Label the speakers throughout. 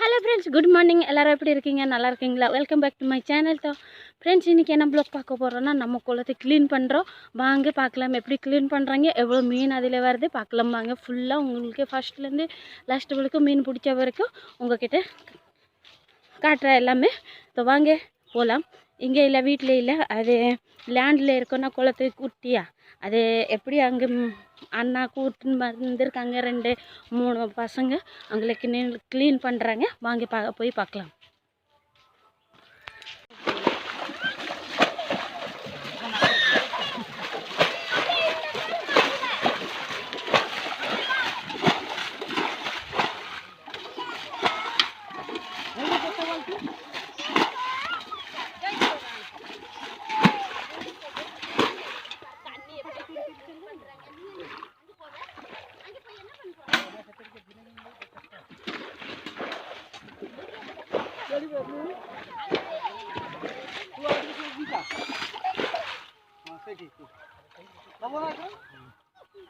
Speaker 1: hello friends good morning எல்லோரும் எப்படி இருக்கீங்க நல்லா இருக்கீங்களா welcome back to my channel தோ ஃப்ரெண்ட்ஸ் இன்றைக்கி என்ன ப்ளாக் பார்க்க போகிறோன்னா நம்ம குளத்தை க்ளீன் பண்ணுறோம் வாங்க பார்க்கலாம் எப்படி க்ளீன் பண்ணுறாங்க எவ்வளோ மீன் அதில் வருது பார்க்கலாம் வாங்க ஃபுல்லாக உங்களுக்கு ஃபஸ்ட்லேருந்து லாஸ்ட் வரைக்கும் மீன் பிடிச்ச வரைக்கும் உங்ககிட்ட காட்டுற எல்லாமே ஸோ வாங்க போகலாம் இங்கே இல்லை வீட்டில் இல்லை அது லேண்டில் இருக்கோன்னா குளத்துக்கு குட்டியா அது எப்படி அங்கே அண்ணா கூட்டுன்னு வந்திருக்காங்க ரெண்டு மூணு பசங்க அவங்களுக்கு க்ளீன் பண்ணுறாங்க வாங்கி பா போய் பார்க்கலாம்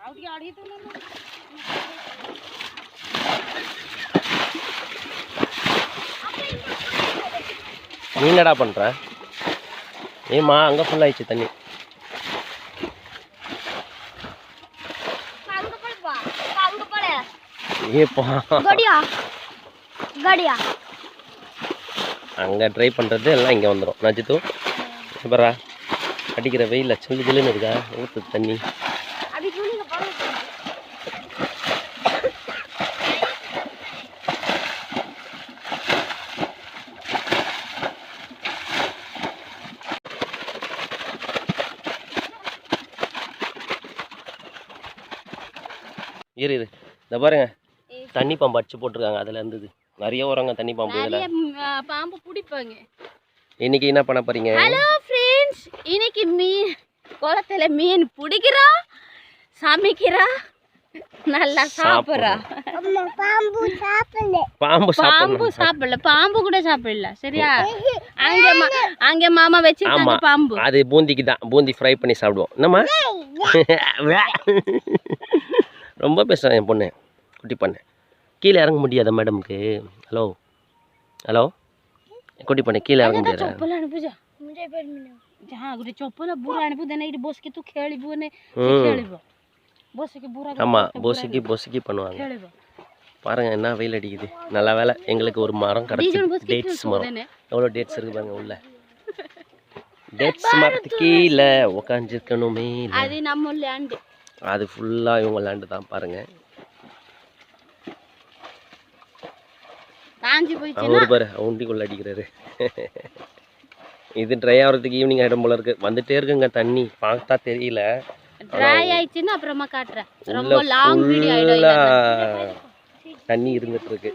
Speaker 2: ଆଉ பண்ற ஏமா நீ என்னடா ஆயிடுச்சு ஏம்மா அங்கே தண்ணி அங்கே ட்ரை பண்ணுறது எல்லாம் இங்கே வந்துடும் நஜித்து சூப்பரா அடிக்கிற வெயில் சில்லு சில்லுன்னு இருக்கா ஊத்து தண்ணி இரு இரு இந்த பாருங்க தண்ணி பாம்பு அடிச்சு போட்டிருக்காங்க அதில் இருந்தது நிறைய உரங்க தண்ணி பாம்பு இதில் பாம்பு பிடிப்பாங்க இன்னைக்கு என்ன பண்ண போறீங்க ஹலோ ஃப்ரெண்ட்ஸ்
Speaker 1: இன்னைக்கு மீன் குளத்துல மீன் பிடிக்கிறா சமைக்கிறா நல்லா சாப்பிட்றா
Speaker 3: பாம்பு சாப்பிடல பாம்பு பாம்பு
Speaker 1: சாப்பிடல பாம்பு கூட சாப்பிடல சரியா அங்க அங்க மாமா வச்சிருக்காங்க பாம்பு அது பூந்திக்கு தான்
Speaker 2: பூந்தி ஃப்ரை பண்ணி சாப்பிடுவோம் நம்ம ரொம்ப பேசுகிறேன் என் பொண்ணு குட்டி பொண்ணு கீழே இறங்க முடியாத மேடமுக்கு ஹலோ ஹலோ குட்டி பொண்ணு கீழே இறங்க முடியாது ହଁ பண்ணுவாங்க என்ன வெயில் அடிக்குது வேலை எங்களுக்கு ஒரு மரம் டேட்ஸ் மரம் எவ்வளோ டேட்ஸ் டேட்ஸ் மரத்துக்கு கீழே நம்ம அது ஃபுல்லாக இவங்க லேண்டு தான் பாருங்கள்
Speaker 1: அவரு பாரு அவுண்டிக்குள்ளே அடிக்கிறாரு
Speaker 2: இது ட்ரை ஆகிறதுக்கு ஈவினிங் ஆகிடும் போல இருக்குது வந்துட்டே இருக்குங்க தண்ணி பார்த்தா தெரியல
Speaker 1: ட்ரை அப்புறமா
Speaker 2: ரொம்ப லாங் வீடியோ தண்ணி இருந்துட்டு இருக்கு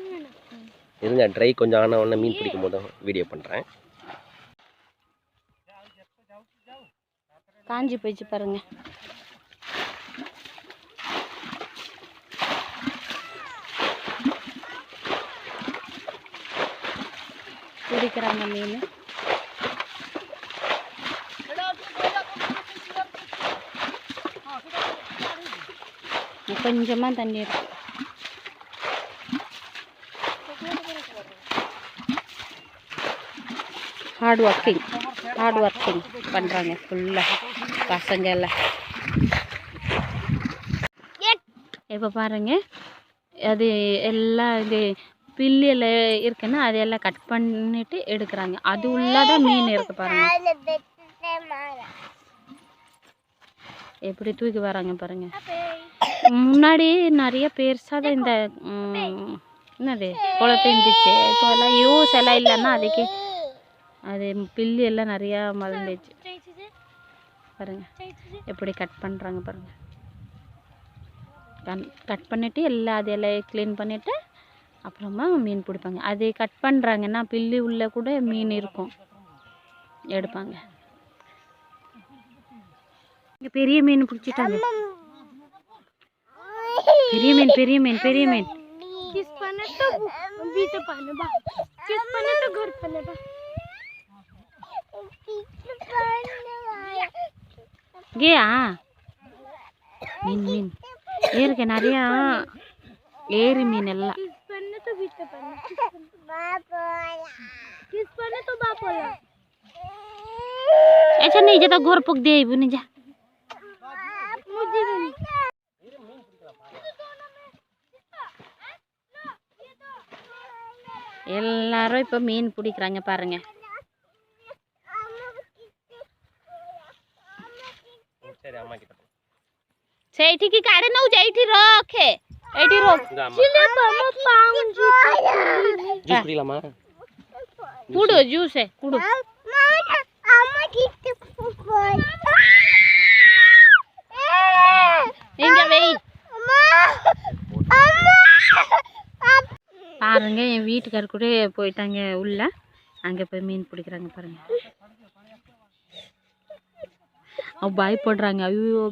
Speaker 2: இருங்க ட்ரை கொஞ்சம் ஆன உடனே மீன் பிடிக்கும் போது வீடியோ பண்ணுறேன்
Speaker 1: காஞ்சி போயிடுச்சு பாருங்க parikira na Hard working, hard working, ya, full Ada, ada, பில்லில் இருக்குன்னா அதையெல்லாம் கட் பண்ணிட்டு எடுக்கிறாங்க அது உள்ளதான் மீன் இருக்கு பாருங்க எப்படி தூக்கி வராங்க பாருங்க முன்னாடி நிறைய பெருசாக இந்த என்னது குளத்தை இருந்துச்சு இப்போ எல்லாம் யூஸ் எல்லாம் இல்லைன்னா அதுக்கு அது பில்லு எல்லாம் நிறையா மறந்துச்சு பாருங்க எப்படி கட் பண்ணுறாங்க பாருங்க கட் பண்ணிவிட்டு எல்லாம் அதையெல்லாம் க்ளீன் பண்ணிவிட்டு அப்புறமா மீன் பிடிப்பாங்க அதை கட் பண்ணுறாங்கன்னா பில்லு உள்ளே கூட மீன் இருக்கும் எடுப்பாங்க இங்கே பெரிய மீன் பிடிச்சிட்டாங்க பெரிய மீன் பெரிய மீன் பெரிய மீன் கேயா மீன் மீன் ஏருக்கு நிறையா ஏரி மீன் எல்லாம் किस पर ने तो बाप बोला अच्छा नहीं जा तो घर पक दे आइबो ने जा मुझे भी எல்லாரும் இப்போ மீன் பிடிக்கிறாங்க பாருங்க ସେଇଠିକି କାଢ଼ି ନେଉଛି ଏଇଠି ରଖେ ఎయిటీ రోజ్ జ్యూస్ பாருங்க என் வீட்டுக்கார் கூட போயிட்டாங்க உள்ள அங்கே போய் மீன் பிடிக்கிறாங்க பாருங்க அவ பயப்படுறாங்க ஐயோ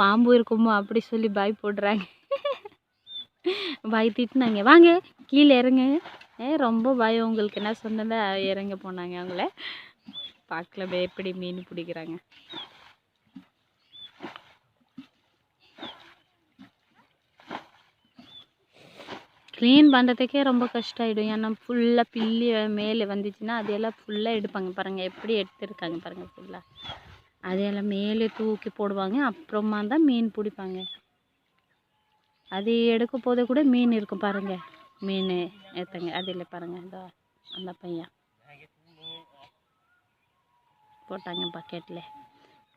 Speaker 1: பாம்பு இருக்குமோ அப்படி சொல்லி பயப்படுறாங்க பாய் திட்டினாங்க வாங்க கீழே இறங்க ரொம்ப பயம் உங்களுக்கு என்ன சொன்னதை இறங்க போனாங்க அவங்கள பார்க்கலவே எப்படி மீன் பிடிக்கிறாங்க க்ளீன் பண்ணுறதுக்கே ரொம்ப கஷ்டம் ஆகிடும் ஏன்னா ஃபுல்லாக பில்லி மேலே வந்துச்சுன்னா அதையெல்லாம் ஃபுல்லாக எடுப்பாங்க பாருங்கள் எப்படி எடுத்துருக்காங்க பாருங்கள் ஃபுல்லாக அதையெல்லாம் மேலே தூக்கி போடுவாங்க அப்புறமா தான் மீன் பிடிப்பாங்க அது எடுக்க போதே கூட மீன் இருக்கும் பாருங்கள் மீன் ஏற்றுங்க அதில் பாருங்கள் இந்த அந்த பையன் போட்டாங்க பக்கெட்டில்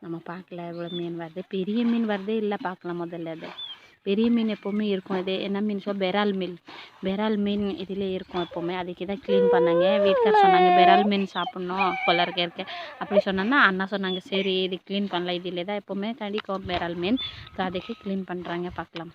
Speaker 1: நம்ம பார்க்கல இவ்வளோ மீன் வருது பெரிய மீன் வருதே இல்லை பார்க்கலாம் முதல்ல அது பெரிய மீன் எப்போவுமே இருக்கும் இது என்ன மீன் சொல் பெரால் மீன் பெரால் மீன் இதில் இருக்கும் எப்போவுமே அதுக்கு தான் க்ளீன் பண்ணாங்க வீட்டுக்கார் சொன்னாங்க பெரால் மீன் சாப்பிட்ணும் கொலருக்கு இருக்க அப்படி சொன்னோன்னா அண்ணா சொன்னாங்க சரி இது க்ளீன் பண்ணலாம் இதில் தான் எப்போவுமே கடிக்கும் பெரால் மீன் அதுக்கு க்ளீன் பண்ணுறாங்க பார்க்கலாம்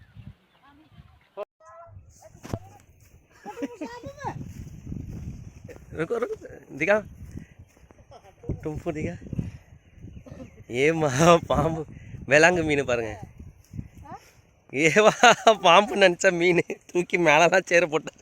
Speaker 2: रुको रुको दिखाओ टुम्पू दिखा ஏமா பாம்பு விலாங்கு மீன் பாருங்க ஏவா பாம்பு நினச்சா மீன் தூக்கி மேலெலாம் சேர போட்டார்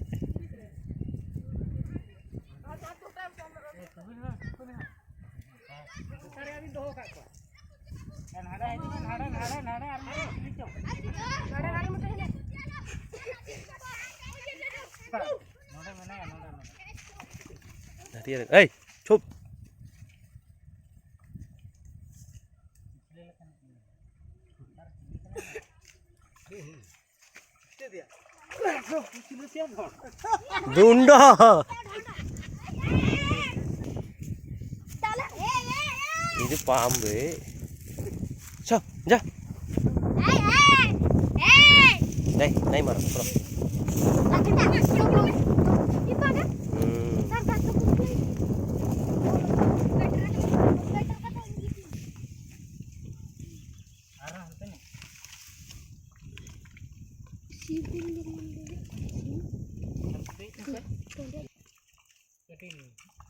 Speaker 2: ಏಯ್ ಚುಪ್ ದುಂಡ ಇದು ಪಾಂಬು যা নাই নাই মারো চলো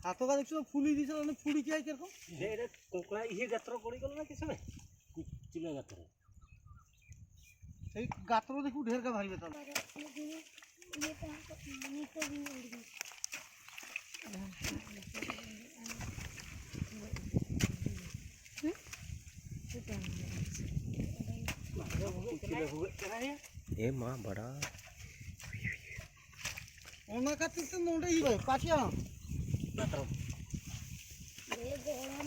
Speaker 2: হাতকা দেখছো ফুলি দিছে ফুলি কি কিরকম কোকড়া ইয়ে যাত্রা করে গেল না কিছু না ছিল है সেই गात्रो देखो ढेर का भाई बता तो तो ए माँ बड़ा ओना का तो नोड़े ही पाछिया गातरो ये गोड़ा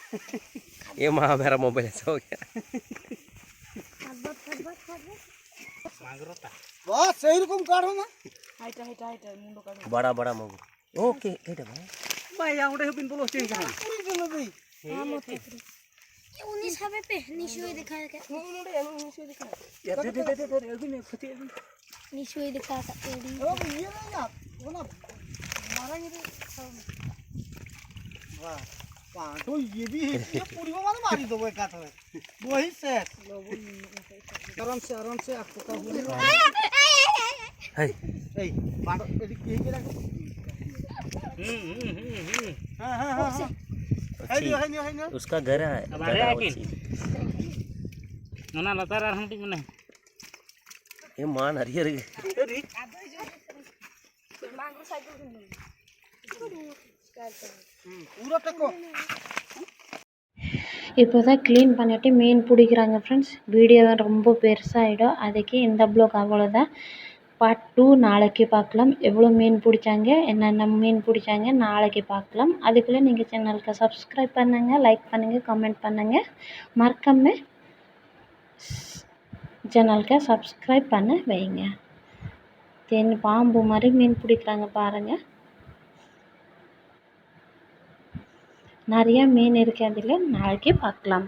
Speaker 2: ये माँ मेरा मोबाइल ऐसा हो गया बस सही रकम काढ़ो ना हाइटा हाइटा हाइटा मुंडो काढ़ो बड़ा बड़ा मगो ओके एटा भाई भाई यहां उठे पिन बोलो चेंज करना पूरी चलो भाई हां मत ये उन्हीं सब पे निशुई दिखा के मुंडो एनु निशुई दिखा दे दे दे दे अभी ने फटी अभी निशुई दिखा का एडी ओ ये ना वो ना मारा ये वाह पांचो तो ये भी है पूरी बात मारी दो एक हाथ में वही से आराम से आराम से आपको का हुआ है ए पांडो ए के के रख हां हां हां है नहीं है नहीं उसका घर है हमारे है ना लता रहा हम टीम नहीं ये मान हरियर मांगो साइकिल
Speaker 1: இப்போ தான் க்ளீன் பண்ணிவிட்டு மீன் பிடிக்கிறாங்க ஃப்ரெண்ட்ஸ் வீடியோ ரொம்ப பெருசாகிடும் அதுக்கு இந்த ப்ளோக் அவ்வளோதான் பார்ட் டூ நாளைக்கு பார்க்கலாம் எவ்வளோ மீன் பிடிச்சாங்க என்னென்ன மீன் பிடிச்சாங்க நாளைக்கு பார்க்கலாம் அதுக்குள்ளே நீங்கள் சேனலுக்கு சப்ஸ்கிரைப் பண்ணுங்கள் லைக் பண்ணுங்கள் கமெண்ட் பண்ணுங்கள் மறக்காமல் சேனலுக்கு சப்ஸ்கிரைப் பண்ண வைங்க தென் பாம்பு மாதிரி மீன் பிடிக்கிறாங்க பாருங்கள் நிறையா மீன் இருக்குது அதில் நாளைக்கு பார்க்கலாம்